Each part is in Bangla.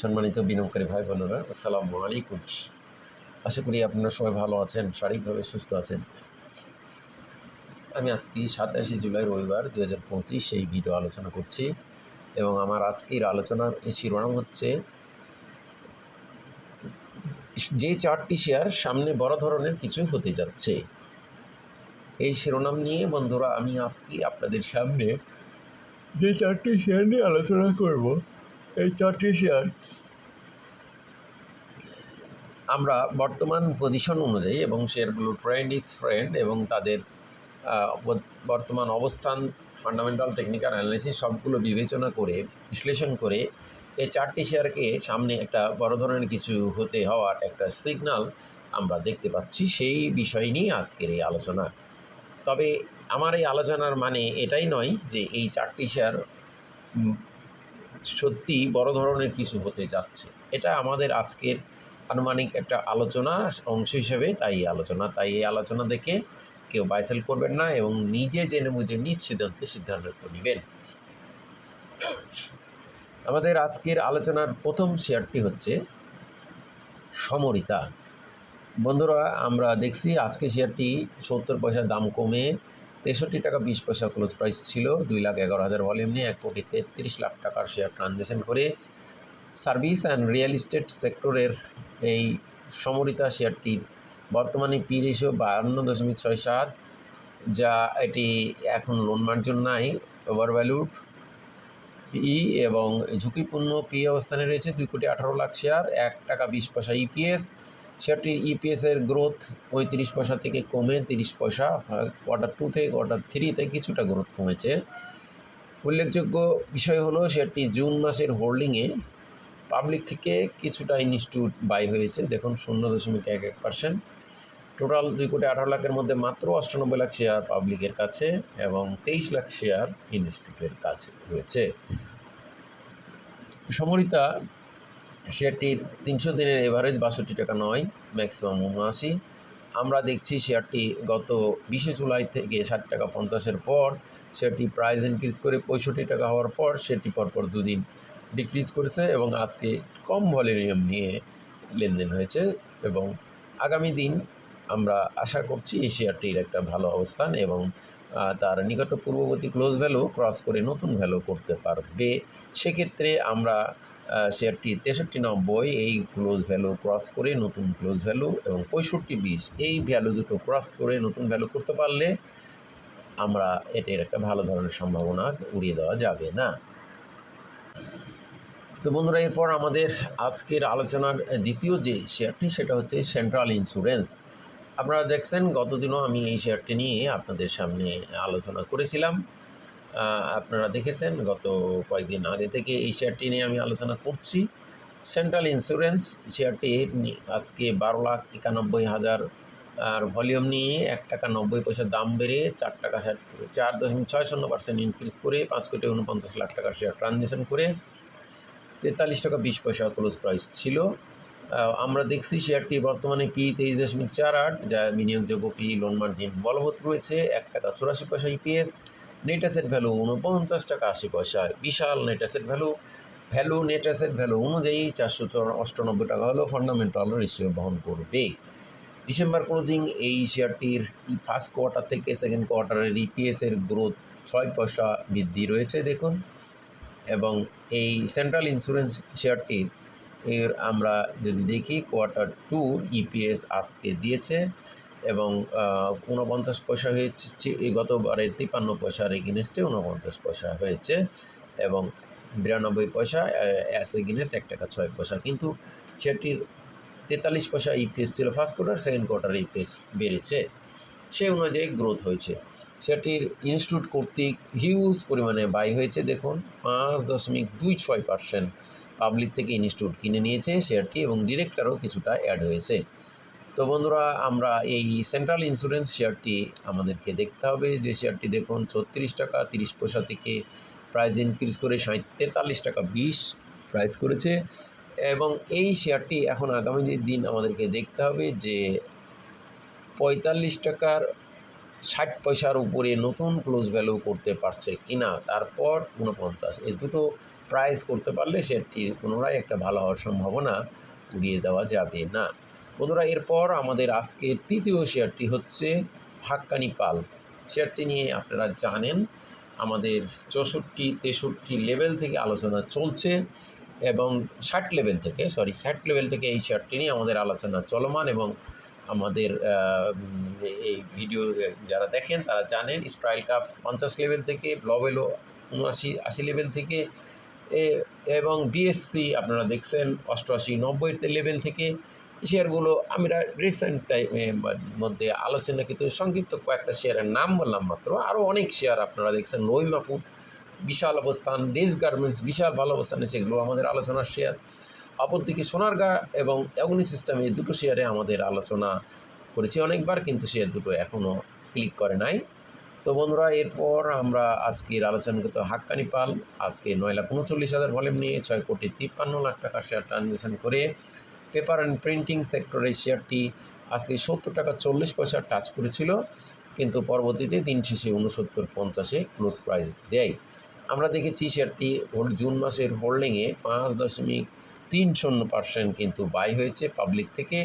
সম্মানিত বিনিয়োগকারী ভাই বোনেরা, আসসালামু আলাইকুম। আশা করি আপনারা সবাই ভালো আছেন, শারীরিকভাবে সুস্থ আছেন। আমি আজকে সাতাশে জুলাই রবিবার দু হাজার পঁচিশ এই ভিডিও আলোচনা করছি এবং আমার আজকের আলোচনার শিরোনাম হচ্ছে, যে চারটি শেয়ার সামনে বড় ধরনের কিছু হতে যাচ্ছে। এই শিরোনাম নিয়ে বন্ধুরা, আমি আজকে আপনাদের সামনে যে চারটি শেয়ার নিয়ে আলোচনা করব এই চারটি শেয়ার আমরা বর্তমান পজিশন অনুযায়ী এবং শেয়ারগুলো ট্রেন্ড ইজ ফ্রেন্ড এবং তাদের বর্তমান অবস্থান ফান্ডামেন্টাল টেকনিক্যাল অ্যানালিসিস সবগুলো বিবেচনা করে, বিশ্লেষণ করে এই চারটি শেয়ারকে সামনে একটা বড় ধরনের কিছু হতে হওয়ার একটা সিগন্যাল আমরা দেখতে পাচ্ছি। সেই বিষয় নিয়ে আজকের এই আলোচনা। তবে আমার এই আলোচনার মানে এটাই নয় যে এই চারটি শেয়ার সত্যি বড় ধরনের কিছু হতে যাচ্ছে। এটা আমাদের আজকের আনুমানিক একটা আলোচনা অংশ হিসেবে তাই এই আলোচনা, তাই এই আলোচনা দেখে কেউ বাইসেল করবেন না এবং নিজে জেনে বুঝে নিজ সিদ্ধান্তে সিদ্ধান্ত নেবেন। আমাদের আজকের আলোচনার প্রথম শেয়ারটি হচ্ছে সমরিতা। বন্ধুরা, আমরা দেখছি আজকে শেয়ারটি সত্তর পয়সা দাম কমে তেষট্টি টাকা বিশ পয়সা ক্লোজ প্রাইস ছিল, দুই লাখ এগারো হাজার ভলিউম নিয়ে এক কোটি তেত্রিশ লাখ টাকার শেয়ার ট্রানজ্যাকশন করে সার্ভিস অ্যান্ড রিয়েল এস্টেট সেক্টরের এই সমরিতা শেয়ারটির বর্তমানে পি রেশিও বাহান্ন দশমিক ছয় সাত, যা এটি এখন লোন মার্জন নাই ওভার ভ্যালুড ই এবং ঝুঁকিপূর্ণ পি অবস্থানে রয়েছে দুই কোটি আঠারো লাখ শেয়ার এক টাকা বিশ পয়সা ইপিএস শেয়ারটির ইপিএসের গ্রোথ পঁয়ত্রিশ পয়সা থেকে কমে তিরিশ পয়সা কোয়ার্টার টু থেকে কোয়ার্টার থ্রিতে কিছুটা গ্রোথ কমেছে। উল্লেখযোগ্য বিষয় হলো শেয়ারটি জুন মাসের হোল্ডিংয়ে পাবলিক থেকে কিছুটা ইনস্টিটিউট বাই হয়েছে। দেখুন, শূন্য দশমিক এক এক পার্সেন্ট টোটাল দুই কোটি আঠারো লাখের মধ্যে মাত্র অষ্টানব্বই লাখ শেয়ার পাবলিকের কাছে এবং তেইশ লাখ শেয়ার ইনস্টিটিউটের কাছে রয়েছে। সমরিতা শেয়ারটির তিনশো দিনের এভারেজ বাষট্টি টাকা নয় ম্যাক্সিমাম উনআশি। আমরা দেখছি শেয়ারটি গত বিশে জুলাই থেকে ষাট টাকা পঞ্চাশের পর, শেয়ারটি প্রাইস ইনক্রিজ করে পঁয়ষট্টি টাকা হওয়ার পর শেয়ারটি পরপর দুদিন ডিক্রিজ করেছে এবং আজকে কম ভলিউম নিয়ে লেনদেন হয়েছে এবং আগামী দিন আমরা আশা করছি এই শেয়ারটির একটা ভালো অবস্থান এবং তার নিকট পূর্ববর্তী ক্লোজ ভ্যালু ক্রস করে নতুন ভ্যালু করতে পারবে। সেক্ষেত্রে আমরা শেয়ারটি তেষট্টি নব্বই, এই ক্লোজ ভ্যালু ক্রস করে নতুন ক্লোজ ভ্যালু এবং পঁয়ষট্টি বিশ, এই ভ্যালু দুটো ক্রস করে নতুন ভ্যালু করতে পারলে আমরা এটির একটা ভালো ধরনের সম্ভাবনা উড়িয়ে দেওয়া যাবে না। তো বন্ধুরা, এরপর আমাদের আজকের আলোচনার দ্বিতীয় যে শেয়ারটি, সেটা হচ্ছে সেন্ট্রাল ইন্স্যুরেন্স আপনারা দেখছেন, গতদিনও আমি এই শেয়ারটি নিয়ে আপনাদের সামনে আলোচনা করেছিলাম। আপনারা দেখেছেন, গত কয়েকদিন আগে থেকে এই শেয়ারটি নিয়ে আমি আলোচনা করছি। সেন্ট্রাল ইন্স্যুরেন্স শেয়ারটি আজকে বারো লাখ একানব্বই হাজার, আর ভলিউম নিয়ে এক টাকা নব্বই পয়সা দাম বেড়ে চার টাকা ষাট, চার দশমিক ছয় শূন্য পার্সেন্ট ইনক্রিজ করে পাঁচ কোটি উনপঞ্চাশ লাখ টাকার শেয়ার ট্রানজ্যাকশন করে তেতাল্লিশ টাকা বিশ পয়সা ক্লোজ প্রাইস ছিল। আমরা দেখছি শেয়ারটি বর্তমানে পি তেইশ দশমিক চার আট, যা বিনিয়োগযোগ্য পি লোন মার্জিন বলবৎ রয়েছে, এক টাকা চুরাশি পয়সা ইপিএস নেট অ্যাসেট ভ্যালু উনপঞ্চাশ টাকা আশি পয়সা। বিশাল net asset value value net asset value অনুযায়ী চারশো অষ্টানব্বই টাকা হলেও ফান্ডামেন্টাল রেশিও বহন করবে। ডিসেম্বর ক্লোজিং এই শেয়ারটির ফার্স্ট কোয়ার্টার থেকে সেকেন্ড কোয়ার্টারের ইপিএসের গ্রোথ ছয় পয়সা বৃদ্ধি রয়েছে, দেখুন। এবং এই সেন্ট্রাল ইন্স্যুরেন্স শেয়ারটির এর আমরা যদি দেখি কোয়ার্টার টুর ইপিএস আজকে দিয়েছে। এবং ঊনপঞ্চাশ পয়সা হয়েছে গতবারের তিপ্পান্ন পয়সার এগেনস্টে ঊনপঞ্চাশ পয়সা হয়েছে এবং বিরানব্বই পয়সা অ্যাস এগেনস্ট এক টাকা ছয় পয়সা। কিন্তু সেটির তেতাল্লিশ পয়সা ইপিএস ছিল first quarter second quarter EPS বেড়েছে। সেই অনুযায়ী গ্রোথ হয়েছে। সেটির ইনস্টিটিউট কর্তৃক হিউজ পরিমাণে বাই হয়েছে, দেখুন, পাঁচ দশমিক দুই ছয় পার্সেন্ট পাবলিক থেকে ইনস্টিটিউট কিনে নিয়েছে শেয়ারটি এবং ডিরেক্টরও কিছুটা অ্যাড হয়েছে। তো বন্ধুরা, আমরা এই সেন্ট্রাল ইন্স্যুরেন্স শেয়ারটি আমাদেরকে দেখতে হবে। যে শেয়ারটি দেখুন, ছত্রিশ টাকা তিরিশ পয়সা থেকে প্রাইস ইনক্রিজ করে ষাট, তেতাল্লিশ টাকা বিশ প্রাইস করেছে। এবং এই শেয়ারটি এখন আগামী দিন আমাদেরকে দেখতে হবে যে পঁয়তাল্লিশ টাকার ষাট পয়সার উপরে নতুন ক্লোজ ভ্যালু করতে পারছে কিনা, তারপর ঊনপঞ্চাশ। এই দুটো প্রাইস করতে পারলে শেয়ারটি পুনরায় একটা ভালো হওয়ার সম্ভাবনা উড়িয়ে দেওয়া যাবে না। বন্ধুরা, এরপর আমাদের আজকের তৃতীয় শেয়ারটি হচ্ছে হাক্কানি পাল। শেয়ারটি নিয়ে আপনারা জানেন, আমাদের চৌষট্টি, তেষট্টি লেভেল থেকে আলোচনা চলছে এবং ষাট লেভেল থেকে সরি ষাট লেভেল থেকে এই শেয়ারটি নিয়ে আমাদের আলোচনা চলমান এবং আমাদের এই ভিডিও যারা দেখেন তারা জানেন স্প্রাইল কাপ পঞ্চাশ লেভেল থেকে ব্লবেলো উনআশি, আশি লেভেল থেকে এবং বিএসসি আপনারা দেখছেন অষ্টআশি নব্বই লেভেল থেকে শেয়ারগুলো আমরা রিসেন্ট টাইমের মধ্যে আলোচনা কিন্তু সংক্ষিপ্ত কয়েকটা শেয়ারের নাম বললাম মাত্র। আরও অনেক শেয়ার আপনারা দেখছেন নৈমাপুর বিশাল অবস্থান ডেস গার্মেন্টস বিশাল ভালো অবস্থানে সেগুলো আমাদের আলোচনার শেয়ার। অপরদিকে সোনারগা এবং অগ্নি সিস্টেম এই দুটো শেয়ারে আমাদের আলোচনা করেছি অনেকবার, কিন্তু শেয়ার দুটো এখনও ক্লিক করে নাই। তো বন্ধুরা, এরপর আমরা আজকের আলোচনা করতে হাক্কানি পাল। আজকে নয় লাখ উনচল্লিশ হাজার ভলিউম নিয়ে ছয় কোটি তিপ্পান্ন লাখ টাকা শেয়ার ট্রানজ্যাকশন করে পেপার অ্যান্ড প্রিন্টিং সেক্টরের শেয়ারটি আজকে সত্তর টাকা চল্লিশ পয়সা টাচ করেছিল, কিন্তু পরবর্তীতে দিন শেষে উনসত্তর পঞ্চাশে ক্লোজ প্রাইস দেয়। আমরা দেখেছি শেয়ারটি জুন মাসের হোল্ডিংয়ে পাঁচ দশমিক তিন শূন্য পার্সেন্ট কিন্তু বাই হয়েছে। পাবলিক থেকে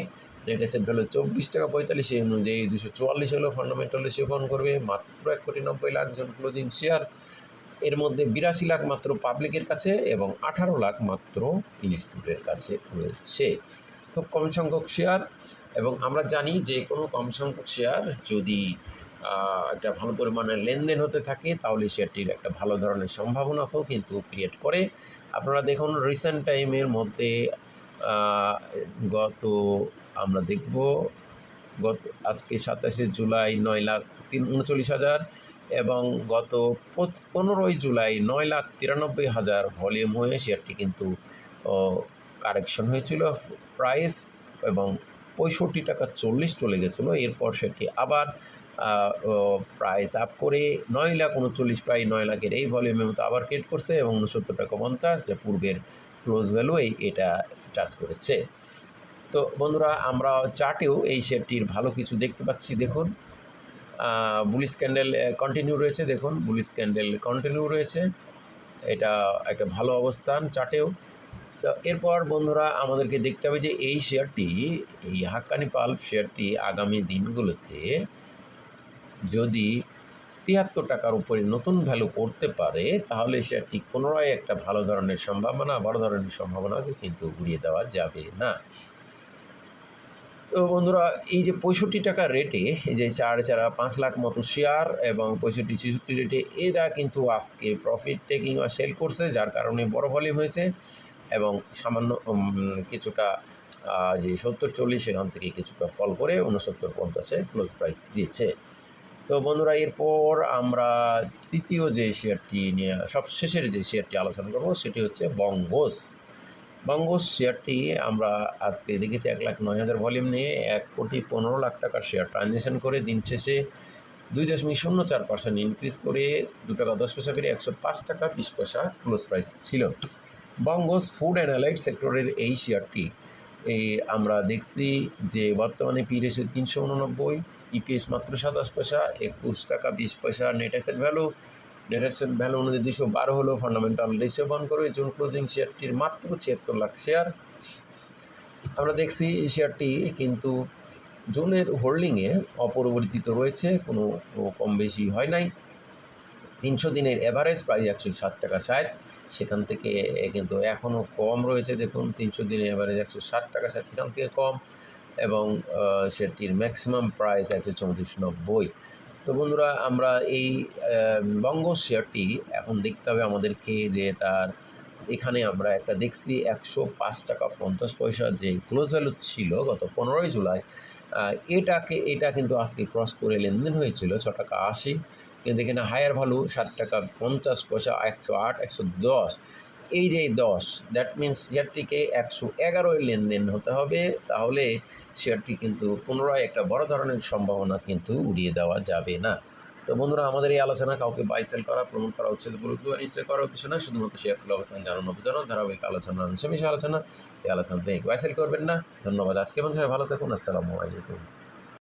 নেট অ্যাসেট ভ্যালু চব্বিশ টাকা পঁয়তাল্লিশ অনুযায়ী দুশো চুয়াল্লিশ হলেও ফান্ডামেন্টাল সেবন করবে। মাত্র এক কোটি নব্বই লাখ জন ক্লোজিং শেয়ার এর মধ্যে বিরাশি লাখ মাত্র পাবলিকের কাছে এবং আঠারো লাখ মাত্র ইনস্টিটিউটের কাছে রয়েছে। খুব কম সংখ্যক শেয়ার এবং আমরা জানি যে কোনো কম সংখ্যক শেয়ার যদি একটা ভালো পরিমাণে লেনদেন হতে থাকে, তাহলে শেয়ারটির একটা ভালো ধরনের সম্ভাবনাকেও কিন্তু ক্রিয়েট করে। আপনারা দেখুন রিসেন্ট টাইমের মধ্যে গত আমরা দেখব গত আজকে সাতাশে জুলাই নয় লাখ তিন, উনচল্লিশ হাজার এবং গত পনেরোই জুলাই নয় লাখ তিরানব্বই হাজার ভলিউম হয়ে শেয়ারটি কিন্তু কারেকশন হয়েছিল। প্রাইস এবং পঁয়ষট্টি টাকা চল্লিশ চলে গেছিল। এরপর সেটি আবার প্রাইস আপ করে নয় লাখ উনচল্লিশ, প্রায় নয় লাখের এই ভলিউমের মতো আবার ক্রিয়েট করছে এবং উনসত্তর টাকা পঞ্চাশ, যা পূর্বের ক্লোজ ভ্যালু এটা টাচ করেছে। তো বন্ধুরা, আমরা চার্টেও এই শেয়ারটির ভালো কিছু দেখতে পাচ্ছি। দেখুন বুলিশ ক্যান্ডেল কন্টিনিউ রয়েছে। দেখুন, বুলিশ ক্যান্ডেল কন্টিনিউ রয়েছে। এটা একটা ভালো অবস্থান চার্টেও তো এরপর বন্ধুরা, আমাদেরকে দেখতে হবে যে এই শেয়ারটি, এই হাক্কানি পাল্প শেয়ারটি আগামী দিনগুলোতে যদি তিয়াত্তর টাকার উপরে নতুন ভ্যালু করতে পারে, তাহলে শেয়ারটি পুনরায় একটা ভালো ধরনের সম্ভাবনা, বড় ধরনের সম্ভাবনাকে কিন্তু উড়িয়ে দেওয়া যাবে না। তো বন্ধুরা, এই যে পঁয়ষট্টি টাকা রেটে যে চার চারা, পাঁচ লাখ মতো শেয়ার এবং পঁয়ষট্টি ছেষট্টি রেটে এরা কিন্তু আজকে প্রফিট টেকিং বা সেল করছে, যার কারণে বড় ভলিউম হয়েছে এবং সামান্য কিছুটা যে সত্তর চল্লিশ সেখান থেকে কিছুটা ফল করে উনসত্তর পঞ্চাশে ক্লোজ প্রাইস দিয়েছে। তো বন্ধুরা, এরপর আমরা তৃতীয় যে শেয়ারটি নিয়ে সব শেষের যে শেয়ারটি আলোচনা করব, সেটি হচ্ছে বঙ্গোস। বঙ্গোস শেয়ারটি আমরা আজকে দেখেছি এক লাখ নয় হাজার ভলিউম নিয়ে এক কোটি পনেরো লাখ টাকার শেয়ার ট্রানজ্যাকশন করে দিন শেষে দুই দশমিক শূন্য চার পার্সেন্ট ইনক্রিজ করে দু টাকা দশ পয়সা বেড়ে একশো পাঁচ টাকা বিশ পয়সা ক্লোজ প্রাইস ছিল। বঙ্গোস ফুড অ্যান্ড অ্যালাইড সেক্টরের এই শেয়ারটি আমরা দেখছি যে বর্তমানে পি রেশিও তিনশো উননব্বই ইপিএস মাত্র সাতাশ পয়সা, একুশ টাকা বিশ পয়সা net asset value net value অনুযায়ী দুশো বারো হলো ফান্ডামেন্টাল রেশিও বন করবে জুন ক্লোজিং শেয়ারটির মাত্র ছিয়াত্তর লাখ শেয়ার আমরা দেখছি এই শেয়ারটি কিন্তু জুনের হোল্ডিংয়ে অপরিবর্তিত রয়েছে, কোনো কম বেশি হয় নাই। তিনশো দিনের এভারেজ প্রাইস একশো ষাট টাকা ষাট সেখান থেকে কিন্তু এখনও কম রয়েছে, দেখুন। তিনশো দিনের এভারেজ একশো ষাট টাকা ষাট সেখান থেকে কম। এবং সেটির ম্যাক্সিমাম প্রাইস একশো চৌত্রিশ নব্বই। তো বন্ধুরা, আমরা এই বঙ্গ শেয়ারটি এখন দেখতে হবে আমাদেরকে যে তার এখানে আমরা একটা দেখছি একশো পাঁচ টাকা পঞ্চাশ পয়সা যে ক্লোজ ভ্যালু ছিল গত পনেরোই জুলাই এটাকে, এটা কিন্তু আজকে ক্রস করে লেনদেন হয়েছিল ছ টাকা আশি, কিন্তু এখানে হায়ার ভ্যালু ষাট টাকা পঞ্চাশ পয়সা একশো আট, একশো দশ। এই যে দশ দ্যাট মিন্স শেয়ারটিকে একশো এগারোয় লেনদেন হতে হবে, তাহলে শেয়ারটি কিন্তু পুনরায় একটা বড় ধরনের সম্ভাবনা কিন্তু উড়িয়ে দেওয়া যাবে না। তো বন্ধুরা, আমাদের এই আলোচনা কাউকে বাই সেল করা প্রমোট করা উচিত গুরুত্ব নিশ্চয় করা উদ্দেশ্য না, শুধুমাত্র শেয়ারগুলো অবস্থান জানানো বোঝানো ধারাবাহিক আলোচনা অংশ আলোচনা, এই আলোচনাতে বাই সেল করবেন না। ধন্যবাদ আজকে সবাই ভালো থাকুন, আসসালামু আলাইকুম।